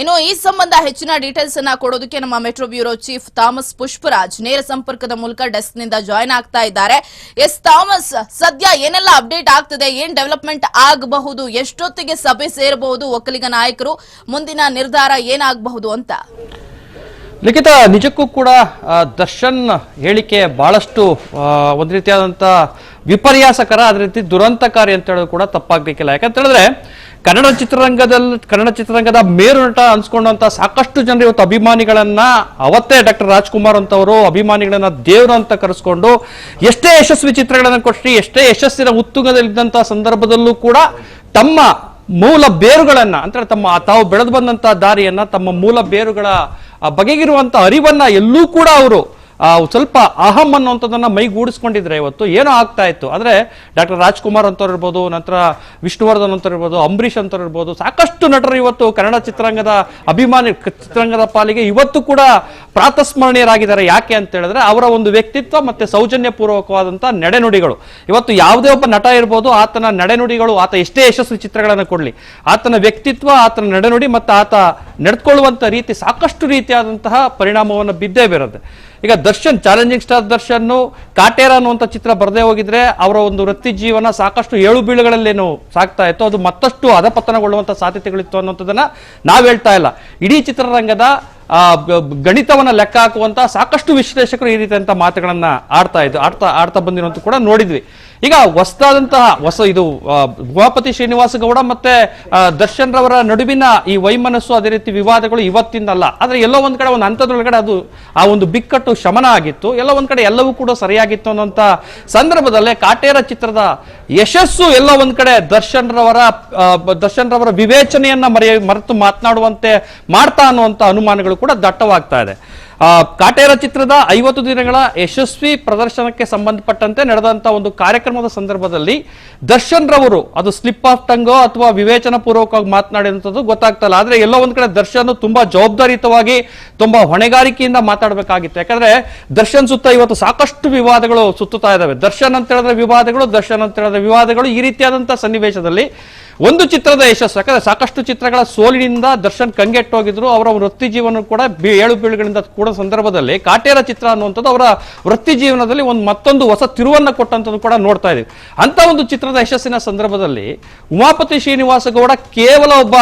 ಇನ್ನು ಈ ಸಂಬಂಧ ಹೆಚ್ಚಿನ ಡೀಟೇಲ್ಸ್ ಅನ್ನ ಕೊಡೋದಕ್ಕೆ ನಮ್ಮ metro bureau chief Thomas Pushparaj ನೇರ ಸಂಪರ್ಕದ ಮೂಲಕ ಡೆಸ್ಕ್ನಿಂದ ಜಾಯ್ನ್ ಆಗ್ತಾ ಇದ್ದಾರೆ. ಎಸ್ ಥಾಮಸ್ ಸದ್ಯ ಏನೆಲ್ಲ ಅಪ್ಡೇಟ್ ಆಗ್ತದೆ? ಏನ್ ಡೆವಲಪ್ಮೆಂಟ್ ಆಗಬಹುದು? ಎಷ್ಟೊತ್ತಿಗೆ ಸಭೆ ಸೇರಬಹುದು? ಒಕ್ಕಲಿಗ ನಾಯಕರು ಮುಂದಿನ ನಿರ್ಧಾರ ಏನಾಗಬಹುದು ಅಂತ? ಲಿಖಿತ ನಿಜಕ್ಕೂ ಕೂಡ ದರ್ಶನ್ ಹೇಳಿಕೆ ಬಹಳಷ್ಟು ಒಂದು ರೀತಿಯಾದಂಥ ವಿಪರ್ಯಾಸಕರ, ಅದೇ ರೀತಿ ದುರಂತಕಾರಿ ಅಂತ ಹೇಳೋದು ಕೂಡ ತಪ್ಪಾಗಬೇಕಿಲ್ಲ ಯಾಕಂತ ಹೇಳಿದ್ರೆ, ಕನ್ನಡ ಚಿತ್ರರಂಗದಲ್ಲಿ ಕನ್ನಡ ಚಿತ್ರರಂಗದ ಮೇರು ನಟ ಅನ್ಸ್ಕೊಂಡಂತ ಸಾಕಷ್ಟು ಜನರು ಇವತ್ತು ಅಭಿಮಾನಿಗಳನ್ನ, ಅವತ್ತೇ ಡಾಕ್ಟರ್ ರಾಜ್ಕುಮಾರ್ ಅಂತವರು ಅಭಿಮಾನಿಗಳನ್ನ ದೇವರು ಅಂತ ಕರೆಸ್ಕೊಂಡು, ಎಷ್ಟೇ ಯಶಸ್ವಿ ಚಿತ್ರಗಳನ್ನು ಕೊಟ್ಟಿ ಎಷ್ಟೇ ಯಶಸ್ಸಿನ ಉತ್ತುಂಗದಲ್ಲಿದ್ದಂತಹ ಸಂದರ್ಭದಲ್ಲೂ ಕೂಡ ತಮ್ಮ ಮೂಲ ಬೇರುಗಳನ್ನ ಅಂತ ತಮ್ಮ ತಾವು ಬೆಳೆದು ಬಂದಂತಹ ದಾರಿಯನ್ನ, ತಮ್ಮ ಮೂಲ ಬೇರುಗಳ ಆ, ಬಗೆಗಿರುವಂತ ಅರಿವನ್ನ ಎಲ್ಲೂ ಕೂಡ ಅವರು ಸ್ವಲ್ಪ ಅಹಂ ಅನ್ನುವಂಥದ್ದನ್ನು ಮೈಗೂಡಿಸ್ಕೊಂಡಿದ್ರೆ ಇವತ್ತು ಏನೋ ಆಗ್ತಾ ಇತ್ತು. ಅಂದ್ರೆ ಡಾಕ್ಟರ್ ರಾಜ್ಕುಮಾರ್ ಅಂತವ್ರು ಇರ್ಬೋದು ನಂತರ ವಿಷ್ಣುವರ್ಧನ್ ಅಂತವ್ರು ಇರ್ಬೋದು ಅಂಬರೀಷ್ ಅಂತವ್ರು ಇರ್ಬೋದು ಸಾಕಷ್ಟು ನಟರು ಇವತ್ತು ಕನ್ನಡ ಚಿತ್ರರಂಗದ ಅಭಿಮಾನಿ ಚಿತ್ರರಂಗದ ಪಾಲಿಗೆ ಇವತ್ತು ಕೂಡ ಪ್ರಾತಸ್ಮರಣೀಯರಾಗಿದ್ದಾರೆ. ಯಾಕೆ ಅಂತ ಹೇಳಿದ್ರೆ ಅವರ ಒಂದು ವ್ಯಕ್ತಿತ್ವ ಮತ್ತೆ ಸೌಜನ್ಯಪೂರ್ವಕವಾದಂಥ ನಡೆನುಡಿಗಳು. ಇವತ್ತು ಯಾವುದೇ ಒಬ್ಬ ನಟ ಇರ್ಬೋದು ಆತನ ನಡೆನುಡಿಗಳು ಆತ ಎಷ್ಟೇ ಯಶಸ್ವಿ ಚಿತ್ರಗಳನ್ನು ಕೊಡ್ಲಿ. ಆತನ ವ್ಯಕ್ತಿತ್ವ ಆತನ ನಡೆನುಡಿ ಮತ್ತು ಆತ ನಡೆದುಕೊಳ್ಳುವಂತ ರೀತಿ ಸಾಕಷ್ಟು ರೀತಿಯಾದಂತಹ ಪರಿಣಾಮವನ್ನು ಬಿದ್ದೇ ಬೀರುತ್ತೆ. ಈಗ ದರ್ಶನ್, ಚಾಲೆಂಜಿಂಗ್ ಸ್ಟಾರ್ ದರ್ಶನ್ ಕಾಟೇರ ಅನ್ನುವಂಥ ಚಿತ್ರ ಬರದೇ ಹೋಗಿದ್ರೆ ಅವರ ಒಂದು ವೃತ್ತಿ ಜೀವನ ಸಾಕಷ್ಟು ಏಳು ಬೀಳುಗಳಲ್ಲೇನು ಸಾಕ್ತಾ ಇತ್ತು. ಅದು ಮತ್ತಷ್ಟು ಅಧಪತನಗೊಳ್ಳುವಂಥ ಸಾಧ್ಯತೆಗಳಿತ್ತು ಅನ್ನೋಂಥದ್ದನ್ನು ನಾವು ಹೇಳ್ತಾ ಇಲ್ಲ. ಇಡೀ ಚಿತ್ರರಂಗದ ಗಣಿತವನ್ನ ಲೆಕ್ಕ ಹಾಕುವಂತ ಸಾಕಷ್ಟು ವಿಶ್ಲೇಷಕರು ಈ ರೀತಿಯಂತ ಮಾತುಗಳನ್ನ ಆಡ್ತಾ ಇದ್ದು, ಆಡ್ತಾ ಆಡ್ತಾ ಬಂದಿರುವಂತ ಕೂಡ ನೋಡಿದ್ವಿ. ಈಗ ಹೊಸದಾದಂತಹ ಹೊಸ ಇದು ಗುಹಾಪತಿ ಶ್ರೀನಿವಾಸ ಗೌಡ ಮತ್ತೆ ದರ್ಶನ್ ರವರ ನಡುವಿನ ಈ ವೈಮನಸ್ಸು ಅದೇ ರೀತಿ ವಿವಾದಗಳು ಇವತ್ತಿಂದಲ್ಲ. ಆದ್ರೆ ಎಲ್ಲೋ ಒಂದ್ ಕಡೆ ಒಂದು ಹಂತದೊಳಗಡೆ ಅದು ಆ ಒಂದು ಬಿಕ್ಕಟ್ಟು ಶಮನ ಆಗಿತ್ತು. ಎಲ್ಲೋ ಒಂದ್ ಕಡೆ ಎಲ್ಲವೂ ಕೂಡ ಸರಿಯಾಗಿತ್ತು ಅನ್ನೋಂತ ಸಂದರ್ಭದಲ್ಲೇ ಕಾಟೇರ ಚಿತ್ರದ ಯಶಸ್ಸು ಎಲ್ಲ ಒಂದ್ ಕಡೆ ದರ್ಶನ್ ರವರ ದರ್ಶನ್ ರವರ ವಿವೇಚನೆಯನ್ನ ಮರೆಯ, ಮರೆತು ಮಾತನಾಡುವಂತೆ ಮಾಡ್ತಾ ಅನ್ನುವಂತ ಅನುಮಾನಗಳು ಕೂಡ ದಟ್ಟವಾಗ್ತಾ ಇದೆ. ಕಾಟೇರ ಚಿತ್ರದ ಐವತ್ತು ದಿನಗಳ ಯಶಸ್ವಿ ಪ್ರದರ್ಶನಕ್ಕೆ ಸಂಬಂಧಪಟ್ಟಂತೆ ನಡೆದಂತ ಒಂದು ಕಾರ್ಯಕ್ರಮದ ಸಂದರ್ಭದಲ್ಲಿ ದರ್ಶನ್ ರವರು, ಅದು ಸ್ಲಿಪ್ ಆಫ್ ಟಂಗೋ ಅಥವಾ ವಿವೇಚನ ಪೂರ್ವಕವಾಗಿ ಮಾತನಾಡಿದಂಥದ್ದು ಗೊತ್ತಾಗ್ತಲ್ಲ. ಆದ್ರೆ ಎಲ್ಲೋ ಒಂದ್ ಕಡೆ ದರ್ಶನ್ ತುಂಬಾ ಜವಾಬ್ದಾರಿಯುತವಾಗಿ, ತುಂಬಾ ಹೊಣೆಗಾರಿಕೆಯಿಂದ ಮಾತಾಡಬೇಕಾಗಿತ್ತು. ಯಾಕಂದ್ರೆ ದರ್ಶನ್ ಸುತ್ತ ಇವತ್ತು ಸಾಕಷ್ಟು ವಿವಾದಗಳು ಸುತ್ತುತ್ತಾ ಇದಾವೆ ದರ್ಶನ್ ಅಂತ ಹೇಳಿದ್ರೆ ವಿವಾದಗಳು, ದರ್ಶನ್ ಅಂತ ಹೇಳಿದ್ರೆ ವಿವಾದಗಳು, ಈ ರೀತಿಯಾದಂತಹ ಸನ್ನಿವೇಶದಲ್ಲಿ ಒಂದು ಚಿತ್ರದ ಯಶಸ್ಸು. ಯಾಕಂದ್ರೆ ಸಾಕಷ್ಟು ಚಿತ್ರಗಳ ಸೋಲಿನಿಂದ ದರ್ಶನ್ ಕಂಗೆಟ್ಟೋಗಿದ್ರು. ಅವರ ವೃತ್ತಿ ಜೀವನ ಕೂಡ ಏಳು ಬೀಳುಗಳಿಂದ ಕೂಡ ಸಂದರ್ಭದಲ್ಲಿ ಕಾಟೇರ ಚಿತ್ರ ಅನ್ನುವಂಥದ್ದು ಅವರ ವೃತ್ತಿ ಜೀವನದಲ್ಲಿ ಒಂದು ಮತ್ತೊಂದು ಹೊಸ ತಿರುವನ್ನು ಕೊಟ್ಟಂಥದ್ದು ಕೂಡ ನೋಡ್ತಾ ಇದ್ದೀವಿ. ಅಂತ ಒಂದು ಚಿತ್ರದ ಯಶಸ್ಸಿನ ಸಂದರ್ಭದಲ್ಲಿ ಉಮಾಪತಿ ಶ್ರೀನಿವಾಸ ಗೌಡ ಕೇವಲ ಒಬ್ಬ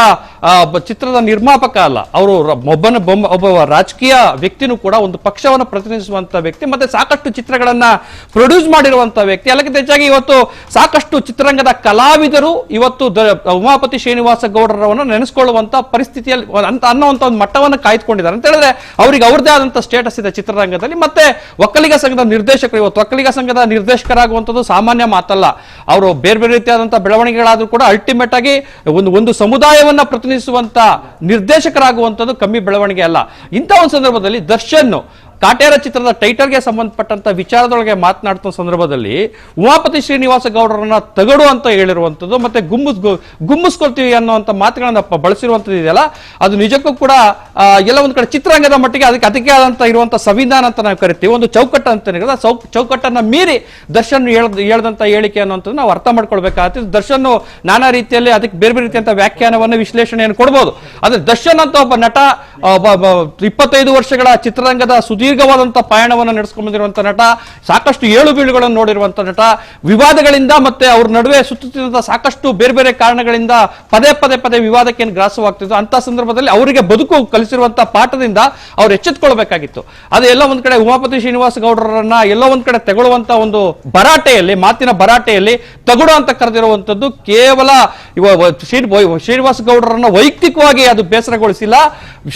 ಚಿತ್ರದ ನಿರ್ಮಾಪಕ ಅಲ್ಲ. ಅವರು ಒಬ್ಬನ ಬೊಮ್ಮ- ಒಬ್ಬ ರಾಜಕೀಯ ವ್ಯಕ್ತಿನೂ ಕೂಡ ಒಂದು ಪಕ್ಷವನ್ನು ಪ್ರತಿನಿಧಿಸುವಂತ ವ್ಯಕ್ತಿ, ಮತ್ತೆ ಸಾಕಷ್ಟು ಚಿತ್ರಗಳನ್ನ ಪ್ರೊಡ್ಯೂಸ್ ಮಾಡಿರುವಂತಹ ವ್ಯಕ್ತಿ. ಅದಕ್ಕಿಂತ ಹೆಚ್ಚಾಗಿ ಇವತ್ತು ಸಾಕಷ್ಟು ಚಿತ್ರರಂಗದ ಕಲಾವಿದರು ಇವತ್ತು ಉಮಾಪತಿ ಶ್ರೀನಿವಾಸ ಗೌಡರವನ್ನ ನೆನೆಸ್ಕೊಳ್ಳುವಂತ ಪರಿಸ್ಥಿತಿಯಲ್ಲಿ, ಅಂತ ಅನ್ನುವಂತ ಒಂದು ಮಟ್ಟವನ್ನು ಕಾಯ್ದುಕೊಂಡಿದ್ದಾರೆ. ಅಂತ ಹೇಳಿದ್ರೆ ಅವರಿಗೆ ಅವ್ರದೇ ಆದಂತಹ ಸ್ಟೇಟಸ್ ಇದೆ ಚಿತ್ರರಂಗದಲ್ಲಿ. ಮತ್ತೆ ಒಕ್ಕಲಿಗ ಸಂಘದ ನಿರ್ದೇಶಕರು ಇವತ್ತು, ಒಕ್ಕಲಿಗ ಸಂಘದ ನಿರ್ದೇಶಕರಾಗುವಂಥದ್ದು ಸಾಮಾನ್ಯ ಮಾತಲ್ಲ. ಅವರು ಬೇರೆ ಬೇರೆ ರೀತಿಯಾದಂತಹ ಬೆಳವಣಿಗೆಗಳಾದ್ರೂ ಕೂಡ ಅಲ್ಟಿಮೇಟ್ ಆಗಿ ಒಂದು ಒಂದು ಸಮುದಾಯವನ್ನ ಪ್ರತಿನಿಧಿಸುವಂತ ನಿರ್ದೇಶಕರಾಗುವಂಥದ್ದು ಕಮ್ಮಿ ಬೆಳವಣಿಗೆ ಅಲ್ಲ. ಇಂಥ ಒಂದು ಸಂದರ್ಭದಲ್ಲಿ ದರ್ಶನ್ ಕಾಟೇರ ಚಿತ್ರದ ಟೈಟಲ್ಗೆ ಸಂಬಂಧಪಟ್ಟಂತ ವಿಚಾರದೊಳಗೆ ಮಾತನಾಡ್ತ ಸಂದರ್ಭದಲ್ಲಿ ಉಮಾಪತಿ ಶ್ರೀನಿವಾಸ ಗೌಡರನ್ನ ತಗಡು ಅಂತ ಹೇಳಿರುವಂಥದ್ದು ಮತ್ತೆ ಗುಮ್ಮಿಸ್ ಗುಮ್ಮಿಸ್ಕೊಳ್ತೀವಿ ಅನ್ನುವಂಥ ಮಾತುಗಳನ್ನ ಬಳಸಿರುವಂಥದ್ದು ಇದೆಯಲ್ಲ ಅದು ನಿಜಕ್ಕೂ ಕೂಡ ಎಲ್ಲ ಒಂದು ಕಡೆ ಚಿತ್ರರಂಗದ ಮಟ್ಟಿಗೆ ಅದಕ್ಕೆ ಅದಕ್ಕೆ ಆದಂತ ಇರುವಂತ ಸಂವಿಧಾನ ಅಂತ ನಾವು ಕರಿತೀವಿ. ಒಂದು ಚೌಕಟ್ಟು ಅಂತ ಚೌಕ್ ಚೌಕಟ್ಟನ್ನ ಮೀರಿ ದರ್ಶನ್ ಹೇಳದಂತ ಹೇಳಿಕೆ ಅನ್ನುವಂಥದ್ದು ನಾವು ಅರ್ಥ ಮಾಡ್ಕೊಳ್ಬೇಕಾಗ್ತದೆ ದರ್ಶನ್ ನಾನಾ ರೀತಿಯಲ್ಲಿ ಅದಕ್ಕೆ ಬೇರೆ ಬೇರೆ ರೀತಿಯಂತ ವ್ಯಾಖ್ಯಾನವನ್ನು, ವಿಶ್ಲೇಷಣೆಯನ್ನು ಕೊಡ್ಬೋದು. ಆದ್ರೆ ದರ್ಶನ್ ಅಂತ ಒಬ್ಬ ನಟ ಇಪ್ಪತ್ತೈದು ವರ್ಷಗಳ ಚಿತ್ರರಂಗದ ಸುದೀರ್ಘವಾದಂತ ಪಯಣವನ್ನು ನಡೆಸ್ಕೊಂಡು ಬಂದಿರುವಂತ ನಟ, ಸಾಕಷ್ಟು ಏಳು ಬೀಳುಗಳನ್ನು ನೋಡಿರುವಂತ ನಟ, ವಿವಾದಗಳಿಂದ ಮತ್ತೆ ಅವ್ರ ನಡುವೆ ಸುತ್ತುತ್ತಿದ್ದಂತ ಸಾಕಷ್ಟು ಬೇರೆ ಬೇರೆ ಕಾರಣಗಳಿಂದ ಪದೇ ಪದೇ ಪದೇ ವಿವಾದಕ್ಕೆ ಏನು ಗ್ರಾಸವಾಗ್ತಿತ್ತು. ಅಂತ ಸಂದರ್ಭದಲ್ಲಿ ಅವರಿಗೆ ಬದುಕು ಕಲಿಸಿರುವಂತ ಪಾಠದಿಂದ ಅವ್ರು ಎಚ್ಚೆತ್ಕೊಳ್ಬೇಕಾಗಿತ್ತು. ಅದು ಎಲ್ಲ ಒಂದ್ ಕಡೆ ಉಮಾಪತಿ ಶ್ರೀನಿವಾಸ ಗೌಡರನ್ನ ಎಲ್ಲೋ ಒಂದ್ ಕಡೆ ತಗೊಳ್ಳುವಂತ ಒಂದು ಭರಾಟೆಯಲ್ಲಿ ಮಾತಿನ ಭರಾಟೆಯಲ್ಲಿ ತಗುಡು ಅಂತ ಕರೆದಿರುವಂತದ್ದು ಕೇವಲ ಶ್ರೀನಿವಾಸ ಗೌಡರನ್ನ ವೈಯಕ್ತಿಕವಾಗಿ ಅದು ಬೇಸರಗೊಳಿಸಿಲ್ಲ.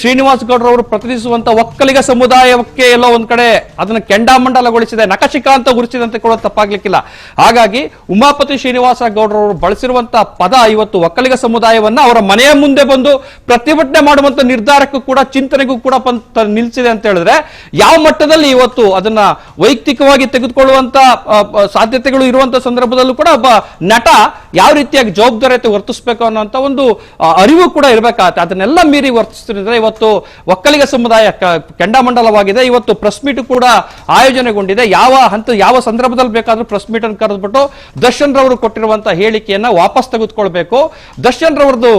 ಶ್ರೀನಿವಾಸ ಗೌಡರವರು ಪ್ರತಿನಿಧಿಸುವಂತ ಒಕ್ಕಲಿಗ ಸಮುದಾಯಕ್ಕೆ ಎಲ್ಲೋ ಒಂದ್ ಕಡೆ ಅದನ್ನ ಕೆಂಡಾಮಂಡಲಗೊಳಿಸಿದೆ ನಖಶಿಕಾಂತ ಗುರುಸಿದಂತೆ ಕೂಡ ತಪ್ಪಾಗ್ಲಿಕ್ಕಿಲ್ಲ. ಹಾಗಾಗಿ ಉಮಾಪತಿ ಶ್ರೀನಿವಾಸ ಗೌಡರವರು ಬಳಸಿರುವಂತಹ ಪದ ಇವತ್ತು ಒಕ್ಕಲಿಗ ಸಮುದಾಯವನ್ನ ಅವರ ಮನೆಯ ಮುಂದೆ ಬಂದು ಪ್ರತಿಭಟನೆ ಮಾಡುವಂತ ನಿರ್ಧಾರಕ್ಕೂ ಕೂಡ ಚಿಂತನೆಗೂ ಕೂಡ ನಿಲ್ಸಿದೆ ಅಂತ ಹೇಳಿದ್ರೆ ಯಾವ ಮಟ್ಟದಲ್ಲಿ ಇವತ್ತು ಅದನ್ನ ವೈಯಕ್ತಿಕವಾಗಿ ತೆಗೆದುಕೊಳ್ಳುವಂತ ಸಾಧ್ಯತೆಗಳು ಇರುವಂತ ಸಂದರ್ಭದಲ್ಲೂ ಕೂಡ ಒಬ್ಬ ನಟ ಯಾವ ರೀತಿಯಾಗಿ ಜವಾಬ್ದಾರಿಯತೆ ವರ್ತಿಸಬೇಕು ಅನ್ನೋಂತ ಒಂದು ಅರಿವು ಕೂಡ ಇರಬೇಕಾಗತ್ತೆ. ಅದನ್ನೆಲ್ಲ ಮೀರಿ ವರ್ತಿಸ್ತಿದ್ರೆ ಇವತ್ತು ಒಕ್ಕಲಿಗ ಸಮುದಾಯ ಕೆಂಡಾಮಂಡಲವಾಗಿದೆ. ಇವತ್ತು ಪ್ರೆಸ್ ಮೀಟ್ ಕೂಡ ಆಯೋಜನೆಗೊಂಡಿದೆ. ಯಾವ ಹಂತ, ಯಾವ ಸಂದರ್ಭದಲ್ಲಿ ಬೇಕಾದ್ರೂ ಪ್ರೆಸ್ ಮೀಟ್ ಅನ್ನು ಕರೆದ್ಬಿಟ್ಟು ದರ್ಶನ್ ರವರು ಕೊಟ್ಟಿರುವಂತಹ ಹೇಳಿಕೆಯನ್ನ ವಾಪಸ್ ತೆಗೆದುಕೊಳ್ಬೇಕು. ದರ್ಶನ್ ರವರದ್ದು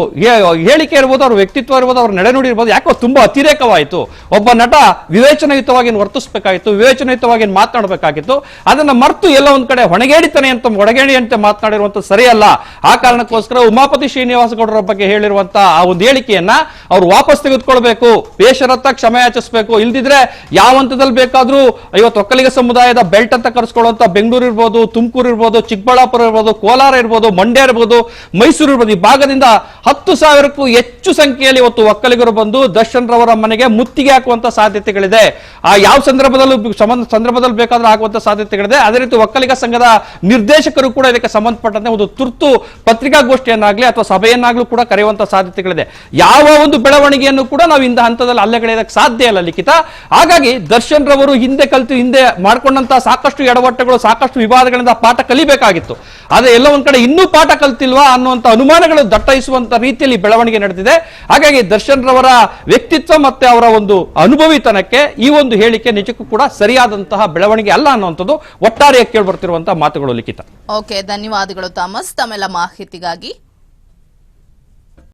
ಹೇಳಿಕೆ ಇರ್ಬೋದು, ಅವ್ರ ವ್ಯಕ್ತಿತ್ವ ಇರ್ಬೋದು, ಅವ್ರ ನಡೆನುಡಿ ಇರ್ಬೋದು, ಯಾಕೋ ತುಂಬಾ ಅತಿರೇಕವಾಯಿತು. ಒಬ್ಬ ನಟ ವಿವೇಚನಯುತವಾಗಿ ವರ್ತಿಸಬೇಕಾಗಿತ್ತು, ವಿವೇಚನಯುತವಾಗಿ ಮಾತನಾಡಬೇಕಾಗಿತ್ತು ಅದನ್ನ ಮರ್ತು ಎಲ್ಲ ಒಂದ್ ಕಡೆ ಹೊಣಗೇಡಿತಾನೆ ಅಂತ ಹೊಣಗೇಡಿ ಅಂತ ಮಾತನಾಡಿರುವಂತ ಸರಿಯಲ್ಲ. ಆ ಕಾರಣಕ್ಕೋಸ್ಕರ ಉಮಾಪತಿ ಶ್ರೀನಿವಾಸ ಗೌಡರ ಬಗ್ಗೆ ಹೇಳಿರುವಂತ ಆ ಒಂದು ಹೇಳಿಕೆಯನ್ನ ಅವ್ರು ವಾಪಸ್ ತೆಗೆದುಕೊಳ್ಬೇಕು. ಬೇಷರತ್ತ ಕ್ಷಮೆ ಯಾಚಿಸಬೇಕು. ಇಲ್ದಿದ್ರೆ ಯಾವ ಹಂತದಲ್ಲಿ ಬೇಕಾದ್ರೂ ಇವತ್ತು ಒಕ್ಕಲಿಗ ಸಮುದಾಯದ ಬೆಲ್ಟ್ ಅಂತ ಕರೆಸ್ಕೊಳ್ಳುವಂತ ಬೆಂಗಳೂರು ಇರ್ಬೋದು, ತುಮಕೂರು ಇರ್ಬೋದು, ಚಿಕ್ಕಬಳ್ಳಾಪುರ ಇರ್ಬೋದು, ಕೋಲಾರ ಇರ್ಬೋದು, ಮಂಡ್ಯ ಇರ್ಬೋದು, ಮೈಸೂರು ಇರ್ಬೋದು, ಈ ಭಾಗದಿಂದ ಹತ್ತು ಸಾವಿರಕ್ಕೂ ಹೆಚ್ಚು ಸಂಖ್ಯೆಯಲ್ಲಿ ಇವತ್ತು ಒಕ್ಕಲಿಗರು ಬಂದು ದರ್ಶನ್ ರವರ ಮನೆಗೆ ಮುತ್ತಿಗೆ ಹಾಕುವಂತ ಸಾಧ್ಯತೆಗಳಿದೆ. ಆ ಯಾವ ಸಂದರ್ಭದಲ್ಲೂ ಸಂಬಂಧ ಸಂದರ್ಭದಲ್ಲಿ ಬೇಕಾದ್ರೂ ಆಗುವಂತ ಸಾಧ್ಯತೆಗಳಿದೆ. ಅದೇ ರೀತಿ ಒಕ್ಕಲಿಗ ಸಂಘದ ನಿರ್ದೇಶಕರು ಕೂಡ ಇದಕ್ಕೆ ಸಂಬಂಧಪಟ್ಟಂತೆ ಒಂದು ತುರ್ತು ಪತ್ರಿಕಾಗೋಷ್ಠಿಯನ್ನಾಗಲಿ ಅಥವಾ ಸಭೆಯನ್ನಾಗ್ಲೂ ಕೂಡ ಕರೆಯುವಂತ ಸಾಧ್ಯತೆಗಳಿದೆ. ಯಾವ ಒಂದು ಬೆಳವಣಿಗೆಯನ್ನು ಕೂಡ ನಾವು ಇಂದ ಹಂತದಲ್ಲಿ ಅಲ್ಲಗಳೆಯೋದಕ್ಕೆ ಸಾಧ್ಯ ಇಲ್ಲ ಲಿಖಿತ. ಹಾಗಾಗಿ ದರ್ಶನ್ ರವರು ಹಿಂದೆ ಕಲಿತು ಹಿಂದೆ ಮಾಡ್ಕೊಂಡಂತ ಸಾಕಷ್ಟು ಎಡವಟ್ಟುಗಳು, ಸಾಕಷ್ಟು ವಿವಾದಗಳಿಂದ ಪಾಠ ಕಲಿಬೇಕಾಗಿತ್ತು. ಆದರೆ ಎಲ್ಲ ಒಂದ್ ಕಡೆ ಇನ್ನೂ ಪಾಠ ಕಲ್ತಿಲ್ವಾ ಅನ್ನುವಂತ ಅನುಮಾನಗಳು ದಟ್ಟೈಸುವಂತ ರೀತಿಯಲ್ಲಿ ಬೆಳವಣಿಗೆ ನಡೆದಿದೆ. ಹಾಗಾಗಿ ದರ್ಶನ್ ರವರ ವ್ಯಕ್ತಿತ್ವ ಮತ್ತೆ ಅವರ ಒಂದು ಅನುಭವಿತನಕ್ಕೆ ಈ ಒಂದು ಹೇಳಿಕೆ ನಿಜಕ್ಕೂ ಕೂಡ ಸರಿಯಾದಂತಹ ಬೆಳವಣಿಗೆ ಅಲ್ಲ ಅನ್ನುವಂಥದ್ದು ಒಟ್ಟಾರೆಯಾಗಿ ಕೇಳ್ಬರ್ತಿರುವಂತಹ ಮಾತುಗಳು, ಲಿಖಿತ. ಓಕೆ, ಧನ್ಯವಾದಗಳು ಥಾಮಸ್ ತಮ್ಮೆಲ್ಲ ಮಾಹಿತಿಗಾಗಿ